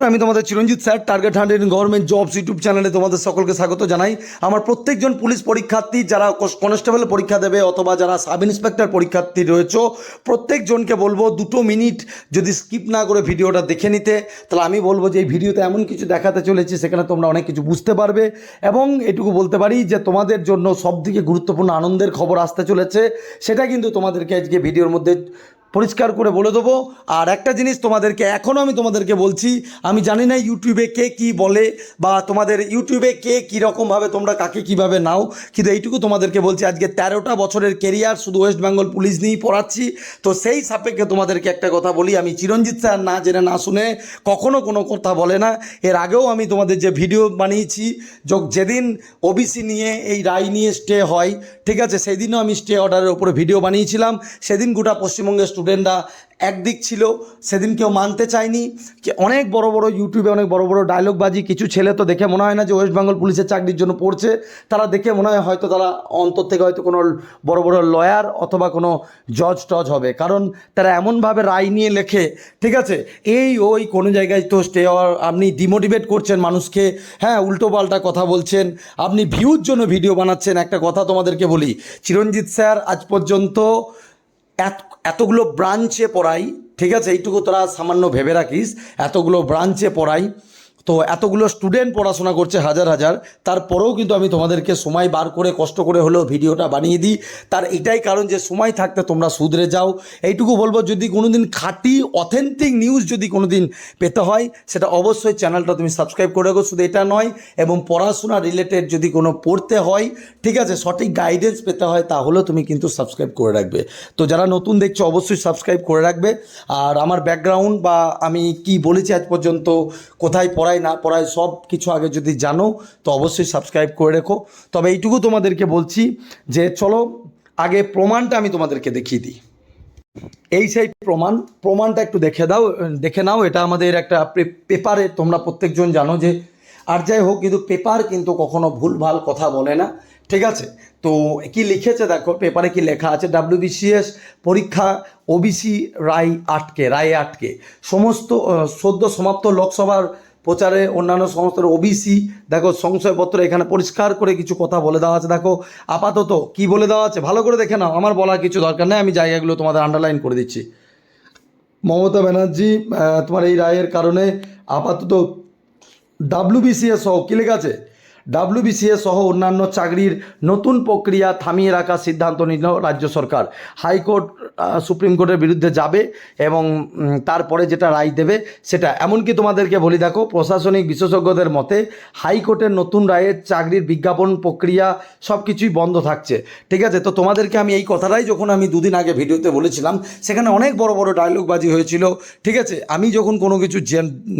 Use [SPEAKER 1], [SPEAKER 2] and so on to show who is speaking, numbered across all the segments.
[SPEAKER 1] আমি তোমাদের Chiranjit sir target hundred government jobs YouTube চ্যানেলে তোমাদের সকলকে স্বাগত জানাই। আমার প্রত্যেকজন পুলিশ পরীক্ষার্থী যারা কনস্টেবল পরীক্ষা দেবে অথবা যারা সাব ইন্সপেক্টর পরীক্ষার্থী রয়েছে, প্রত্যেকজনকে বলব দুটো মিনিট যদি স্কিপ না করে ভিডিওটা দেখে নিতে। তাহলে আমি বলব যে এই ভিডিওতে এমন কিছু দেখাতে চলেছি, সেখানে তোমরা অনেক কিছু বুঝতে পারবে। এবং এটুকু বলতে পারি যে তোমাদের জন্য সবথেকে গুরুত্বপূর্ণ আনন্দের খবর আসতে চলেছে, সেটা কিন্তু তোমাদেরকে আজকে ভিডিওর মধ্যে পরিষ্কার করে বলে দেবো। আর একটা জিনিস তোমাদেরকে এখনও আমি তোমাদেরকে বলছি, আমি জানি না ইউটিউবে কে কি বলে বা তোমাদের ইউটিউবে কে কীরকমভাবে তোমরা কাকে কীভাবে নাও, কিন্তু এইটুকু তোমাদেরকে বলছি, আজকে তেরোটা বছরের কেরিয়ার শুধু ওয়েস্ট বেঙ্গল পুলিশ নিয়েই পড়াচ্ছি। তো সেই সাপেক্ষে তোমাদেরকে একটা কথা বলি, আমি চিরঞ্জিত স্যার না জেনে না শুনে কখনো কোনো কথা বলে না। এর আগেও আমি তোমাদের যে ভিডিও বানিয়েছি যোগ- যেদিন ওবিসি নিয়ে, এই রায় নিয়ে স্টে হয়, ঠিক আছে, সেদিনও আমি স্টে অর্ডারের উপরে ভিডিও বানিয়েছিলাম। সেদিন গোটা পশ্চিমবঙ্গের স্টুডেন্টরা একদিক ছিল, সেদিন কেউ মানতে চায়নি। অনেক বড় বড় ইউটিউবে অনেক বড় বড় ডায়লগবাজি কিছু ছেলে তো দেখে মনে হয় না যে ওয়েস্ট বেঙ্গল পুলিশের চাকরির জন্য পড়ছে। তারা দেখে মনে হয় হয়তো তারা অন্তর থেকে হয়তো কোনো বড় বড় লয়ার অথবা কোনো জজ টজ হবে। কারণ তারা এমনভাবে রায় নিয়ে লেখে, ঠিক আছে? এই ওই কোনো জায়গায় তো স্টে আপনি ডিমোটিভেট করছেন মানুষকে হ্যাঁ উল্টো পাল্টা কথা বলছেন। আপনি ভিউর জন্য ভিডিও বানাচ্ছেন, একটা কথা তোমাদেরকে বলি। চিরঞ্জিত স্যার, আজ পর্যন্ত এত এতগুলো ব্রাঞ্চে পড়াই ঠিক আছে? এইটুকু তোরা সামান্য ভেবে রাখিস। এতগুলো ব্রাঞ্চে পড়াই। তো এতগুলো স্টুডেন্ট পড়াশোনা করছে হাজার হাজার, তারপরেও কিন্তু আমি তোমাদেরকে সময় বার করে, কষ্ট করে হলেও ভিডিওটা বানিয়ে দিই। তার এটাই কারণ যে সময় থাকতে তোমরা শুধরে যাও। এইটুকু বলব, যদি কোনো দিন খাঁটি অথেন্টিক নিউজ যদি কোনো দিন পেতে হয়, সেটা অবশ্যই চ্যানেলটা তুমি সাবস্ক্রাইব করে রাখো। শুধু এটা নয়, এবং পড়াশোনা রিলেটেড যদি কোনো পড়তে হয়, ঠিক আছে, সঠিক গাইডেন্স পেতে হয়, তাহলেও তুমি কিন্তু সাবস্ক্রাইব করে রাখবে। তো যারা নতুন দেখছ, অবশ্যই সাবস্ক্রাইব করে রাখবে। আর আমার ব্যাকগ্রাউন্ড বা আমি কি বলেছি আজ পর্যন্ত, কোথায় পড়াই না পড়াই সব কিছু আগে যদি জানো, তো অবশ্যই সাবস্ক্রাইব করে রেখো। তবে এইটুকু তোমাদেরকে বলছি যে চলো, আগে প্রমাণটা আমি তোমাদেরকে দেখিয়ে দিই। এই সেই প্রমাণ, প্রমাণটা একটু দেখে দাও, দেখে নাও, এটা আমাদের একটা পেপারে তোমরা প্রত্যেকজন জানো যে, আর যাই হোক, কিন্তু পেপার কিন্তু কখনো ভুলভাল কথা বলে না, ঠিক আছে? তো কি লিখেছে দেখো, পেপারে কি লেখা আছে? ডাব্লিউবিসিএস পরীক্ষা ওবিসি রায় আটকে রায় আটকে। সমস্ত সদ্য সমাপ্ত লোকসভার প্রচারে অন্যান্য সমস্ত ওবিসি দেখো সংশয়পত্র এখানে পরিষ্কার করে কিছু কথা বলে দেওয়া আছে। দেখো, আপাতত কি বলে দেওয়া আছে? ভালো করে দেখে নাও। আমার বলার কিছু দরকার নেই, আমি জায়গাগুলো তোমাদের আন্ডারলাইন করে দিচ্ছি। মমতা ব্যানার্জি তোমার এই রায়ের কারণে আপাতত ডাব্লিউবিসিএস সহ কী লেখা আছে? ডাব্লিউবিসিএস সহ অন্যান্য চাকরির নতুন প্রক্রিয়া থামিয়ে রাখার সিদ্ধান্ত নিল রাজ্য সরকার। হাইকোর্ট সুপ্রিম কোর্টের বিরুদ্ধে যাবে এবং তারপরে যেটা রায় দেবে সেটা। এমনকি তোমাদেরকে বলি, দেখো, প্রশাসনিক বিশেষজ্ঞদের মতে হাইকোর্টের নতুন রায়ের চাকরির বিজ্ঞাপন প্রক্রিয়া সব কিছুই বন্ধ থাকছে। ঠিক আছে? তো তোমাদেরকে আমি এই কথাটাই যখন আমি দুদিন আগে ভিডিওতে বলেছিলাম, সেখানে অনেক বড় বড় ডায়লগবাজি হয়েছিল। ঠিক আছে? আমি যখন কোনো কিছু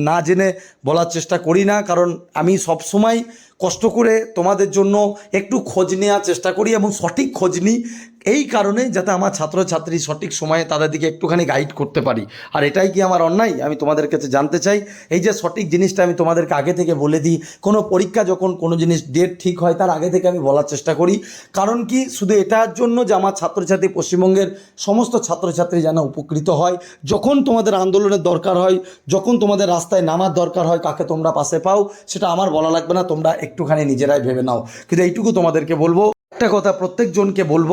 [SPEAKER 1] না জেনে বলার চেষ্টা করি না, কারণ আমি সবসময় কষ্ট করে তোমাদের জন্য একটু খোঁজ নেওয়ার চেষ্টা করি এবং সঠিক খোঁজ নিই। এই কারণে যাতে আমার ছাত্রছাত্রী সঠিক সময়ে তাদের দিকে একটুখানি গাইড করতে পারি। আর এটাই কি আমার অন্যায়? আমি তোমাদের কাছে জানতে চাই। এই যে সঠিক জিনিসটা আমি তোমাদেরকে আগে থেকে বলে দিই, কোনো পরীক্ষা যখন কোনো জিনিস ডেট ঠিক হয়, তার আগে থেকে আমি বলার চেষ্টা করি। কারণ কি? শুধু এটার জন্য যে আমার ছাত্রছাত্রী পশ্চিমবঙ্গের সমস্ত ছাত্রছাত্রী যেন উপকৃত হয়। যখন তোমাদের আন্দোলনের দরকার হয়, যখন তোমাদের রাস্তায় নামার দরকার হয়, কাকে তোমরা পাশে পাও, সেটা আমার বলা লাগবে না, তোমরা একটুখানি নিজেরাই ভেবে নাও। কিন্তু এইটুকু তোমাদেরকে বলব, একটা কথা প্রত্যেকজনকে বলব,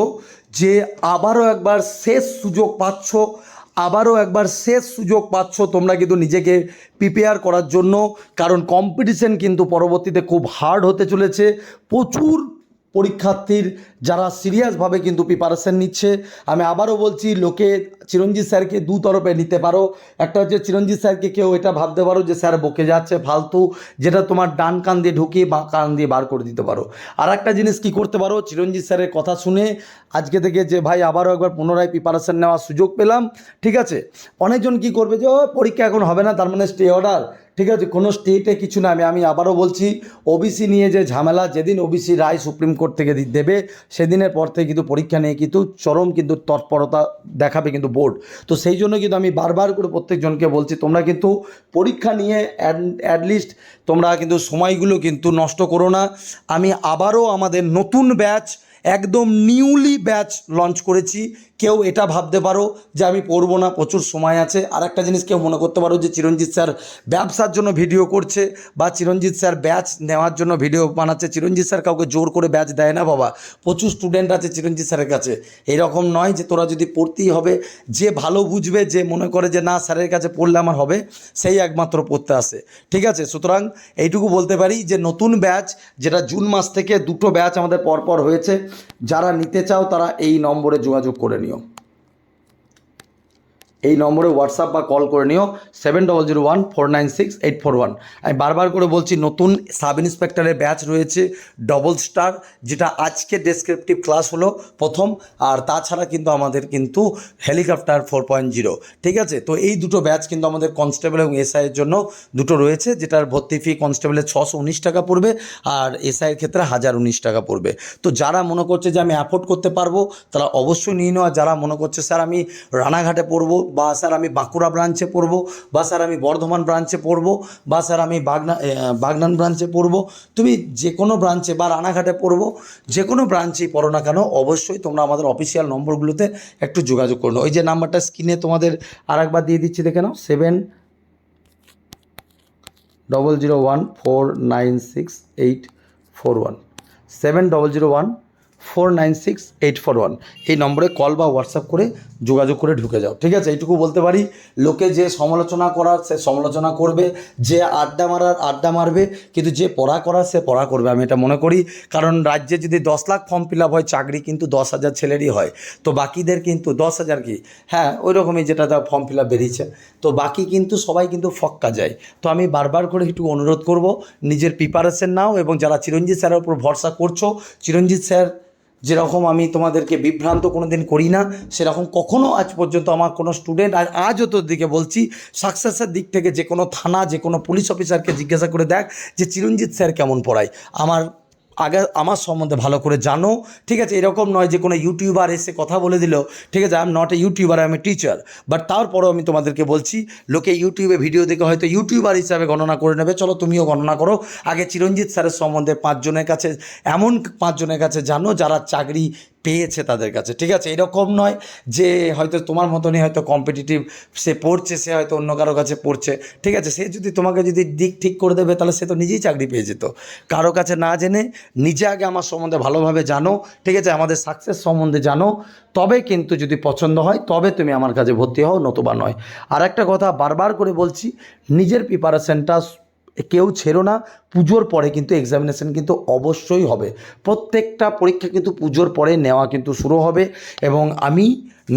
[SPEAKER 1] যে আবারও একবার শেষ সুযোগ পাচ্ছ, আবারও একবার শেষ সুযোগ পাচ্ছ তোমরা কিন্তু নিজেকে প্রিপেয়ার করার জন্য। কারণ কম্পিটিশন কিন্তু পরবর্তীতে খুব হার্ড হতে চলেছে। প্রচুর পরীক্ষার্থীর যারা সিরিয়াসভাবে কিন্তু প্রিপারেশন নিচ্ছে। আমি আবারও বলছি, লোকে চিরঞ্জিত স্যারকে দু তরফে নিতে পারো। একটা হচ্ছে চিরঞ্জিত স্যারকে কেউ এটা ভাবতে পারো যে স্যার বকে যাচ্ছে, ফালতু, যেটা তোমার ডান কান দিয়ে ঢুকিয়ে বা কান দিয়ে বার করে দিতে পারো। আর একটা জিনিস কি করতে পারো, চিরঞ্জিত স্যারের কথা শুনে আজকে থেকে যে ভাই আবারও একবার পুনরায় প্রিপারেশান নেওয়ার সুযোগ পেলাম, ঠিক আছে? অনেকজন কি করবে যে পরীক্ষা এখন হবে না, তার মানে স্টে অর্ডার ঠিক আছে, কোনো স্টেটে কিছু না, আমি আমি আবারও বলছি ওবিসি নিয়ে যে ঝামেলা, যেদিন ওবিসি রায় সুপ্রিম কোর্ট থেকে দেবে, সেদিনের পর থেকে কিন্তু পরীক্ষা নিয়ে কিন্তু চরম কিন্তু তৎপরতা দেখাবে কিন্তু বোর্ড। তো সেই জন্য কিন্তু আমি বারবার করে প্রত্যেকজনকে বলছি, তোমরা কিন্তু পরীক্ষা নিয়ে অ্যাটলিস্ট তোমরা কিন্তু সময়গুলো কিন্তু নষ্ট করো না। আমি আবারও আমাদের নতুন ব্যাচ একদম নিউলি ব্যাচ লঞ্চ করেছি। কেউ এটা ভাবতে পারো যে আমি পড়ব না, প্রচুর সময় আছে। আর একটা জিনিস কেউ মনে করতে পারো যে চিরঞ্জিত স্যার ব্যবসার জন্য ভিডিও করছে বা চিরঞ্জিত স্যার ব্যাচ নেওয়ার জন্য ভিডিও বানাচ্ছে। চিরঞ্জিত স্যার কাউকে জোর করে ব্যাচ দেয় না বাবা। প্রচুর স্টুডেন্ট আছে চিরঞ্জিত স্যারের কাছে। এরকম নয় যে তোরা যদি পড়তেই হবে, যে ভালো বুঝবে, যে মনে করে যে না, স্যারের কাছে পড়লে আমার হবে, সেই একমাত্র পড়তে আসে। ঠিক আছে? সুতরাং এইটুকু বলতে পারি যে নতুন ব্যাচ যেটা জুন মাস থেকে দুটো ব্যাচ আমাদের পরপর হয়েছে, যারা নিতে চাও তারা এই নম্বরে যোগাযোগ করে নিও। এই নম্বরে হোয়াটসঅ্যাপ বা কল করে নিও seven double zero one four nine six eight four one আমি বারবার করে বলছি, নতুন সাব ইন্সপেক্টরের ব্যাচ রয়েছে ডবল স্টার যেটা আজকে ডেসক্রিপটিভ ক্লাস হলো প্রথম, আর তাছাড়া কিন্তু আমাদের কিন্তু হেলিকপ্টার ফোর পয়েন্ট জিরো ঠিক আছে? তো এই দুটো ব্যাচ কিন্তু আমাদের কনস্টেবল এবং এসআই এর জন্য দুটো রয়েছে, যেটার ভর্তি ফি কনস্টেবলের ছশো উনিশ টাকা পড়বে, আর এসআইয়ের ক্ষেত্রে হাজার উনিশ টাকা পড়বে। তো যারা মনে করছে যে আমি অ্যাফোর্ড করতে পারব, তারা অবশ্যই নিয়ে নেওয়া যারা মনে করছে, স্যার, আমি রানাঘাটে পড়ব বা স্যার আমি বাঁকুড়া ব্রাঞ্চে পড়ব, বা স্যার আমি বর্ধমান ব্রাঞ্চে পড়ব, বা স্যার আমি বাগনা বাগনান ব্রাঞ্চে পড়ব, তুমি যে কোনো ব্রাঞ্চে বা রানাঘাটে পড়ব যে কোনো ব্রাঞ্চেই পড়ো না কেন, অবশ্যই তোমরা আমাদের অফিসিয়াল নম্বরগুলোতে একটু যোগাযোগ করো। ওই যে নাম্বারটা স্ক্রিনে তোমাদের আর একবার দিয়ে দিচ্ছি, দেখে নাও seven double zero one four nine six eight four one seven double zero one four nine six eight four one. এই নম্বরে কল বা হোয়াটসঅ্যাপ করে যোগাযোগ করে ঢুকে যাও, ঠিক আছে? এইটুকু বলতে পারি, লোকে যে সমালোচনা করার, সে সমালোচনা করবে, যে আড্ডা মারার, আড্ডা মারবে, কিন্তু যে পড়া করার, সে পড়া করবে, আমি এটা মনে করি। কারণ রাজ্যে যদি দশ লাখ ফর্ম ফিল আপ হয়, চাকরি কিন্তু দশ হাজার ছেলেরই হয়। তো বাকিদের কিন্তু, দশ হাজার কি? হ্যাঁ ওই রকমই যেটা তার ফর্ম ফিল আপ বেরিয়েছে। তো বাকি কিন্তু, সবাই কিন্তু ফক্কা যায়। তো আমি বারবার করে একটু অনুরোধ করব, নিজের প্রিপারেশন নাও এবং যারা চিরঞ্জিত স্যারের উপর ভরসা করছ, চিরঞ্জিত স্যার যেরকম আমি তোমাদেরকে বিভ্রান্ত কোনো দিন করি না সেরকম কখনও আজ পর্যন্ত আমার কোনো স্টুডেন্ট আর আজও তোর দিকে বলছি সাকসেসের দিক থেকে যে কোনো থানা, যে কোনো পুলিশ অফিসারকে জিজ্ঞাসা করে দেখ যে চিরঞ্জিত স্যার কেমন পড়ায়। আমার আগে আমার সম্বন্ধে ভালো করে জানো। ঠিক আছে, এরকম নয় যে কোনো ইউটিউবার এসে কথা বলে দিল, ঠিক আছে, I am not a YouTuber, I am a teacher. But তারপরেও আমি তোমাদেরকে বলছি, লোকে ইউটিউবে ভিডিও দেখে হয়তো ইউটিউবার হিসাবে গণনা করে নেবে। চলো তুমিও গণনা করো। আগে চিরঞ্জিত স্যারের সম্বন্ধে পাঁচজনের কাছে, এমন পাঁচজনের কাছে জানো যারা চাকরি পেয়েছে তাদের কাছে, ঠিক আছে? এরকম নয় যে হয়তো তোমার মতনই হয়তো কম্পিটিটিভ সে পড়ছে, সে হয়তো অন্য কারও কাছে পড়ছে, ঠিক আছে? সে যদি তোমাকে যদি দিক ঠিক করে দেবে, তাহলে সে তো নিজেই চাকরি পেয়ে যেত। কারও কাছে না জেনে নিজে আগে আমার সম্বন্ধে ভালোভাবে জানো, ঠিক আছে? আমাদের সাকসেস সম্বন্ধে জানো, তবে কিন্তু যদি পছন্দ হয়, তবে তুমি আমার কাছে ভর্তি হও, নতুবা নয়। আর একটা কথা বারবার করে বলছি, নিজের প্রিপারেশনটা কেউ ছেড়ো না পুজোর পরে কিন্তু এক্সামিনেশন কিন্তু অবশ্যই হবে। প্রত্যেকটা পরীক্ষা কিন্তু পুজোর পরে নেওয়া কিন্তু শুরু হবে এবং আমি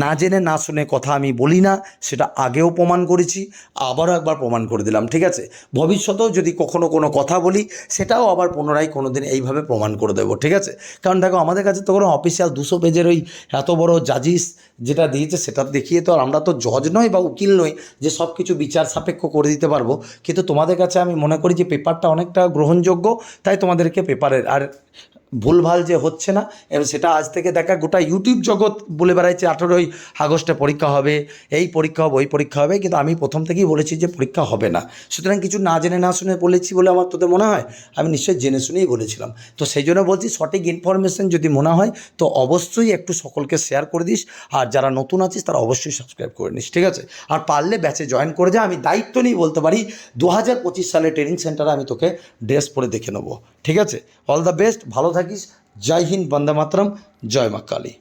[SPEAKER 1] না জেনে না শুনে কথা আমি বলি না, সেটা আগেও প্রমাণ করেছি, আবারও একবার প্রমাণ করে দিলাম, ঠিক আছে? ভবিষ্যতেও যদি কখনো কোনো কথা বলি, সেটাও আবার পুনরায় কোনো দিন এইভাবে প্রমাণ করে দেবো, ঠিক আছে? কারণ দেখো, আমাদের কাছে তো কোনো অফিসিয়াল দুশো পেজের ওই এত বড় জাজিস যেটা দিয়েছে, সেটা দেখিয়ে তো আর আমরা তো জজ নই বা উকিল নই যে সব কিছু বিচার সাপেক্ষ করে দিতে পারব। কিন্তু তোমাদের কাছে আমি মনে করি যে পেপারটা অনেকটা গ্রহণযোগ্য তাই তোমাদেরকে পেপারের আর ভুলভাল যে হচ্ছে না, এবং সেটা আজ থেকে দেখা গোটা ইউটিউব জগৎ বলে বেড়াইছে, আঠেরোই আগস্টে পরীক্ষা হবে, এই পরীক্ষা হবে, ওই পরীক্ষা হবে, কিন্তু আমি প্রথম থেকেই বলেছি যে পরীক্ষা হবে না। সুতরাং কিছু না জেনে না শুনে বলেছি বলে আমার তোদের মনে হয়? আমি নিশ্চয়ই জেনে শুনেই বলেছিলাম। তো সেই জন্য বলছি, সঠিক ইনফরমেশন যদি মনে হয়, তো অবশ্যই একটু সকলকে শেয়ার করে দিস, আর যারা নতুন আছিস, তারা অবশ্যই সাবস্ক্রাইব করে নিস, ঠিক আছে? আর পারলে ব্যাচে জয়েন করে যা, আমি দায়িত্ব নিয়ে বলতে পারি দু হাজার পঁচিশ সালে ট্রেনিং সেন্টারে আমি তোকে ড্রেস পরে দেখে নেব, ঠিক আছে? অল দ্য বেস্ট ভালো থাকিস। জয় হিন্দ বন্দে মাতরম। জয় মা কালী।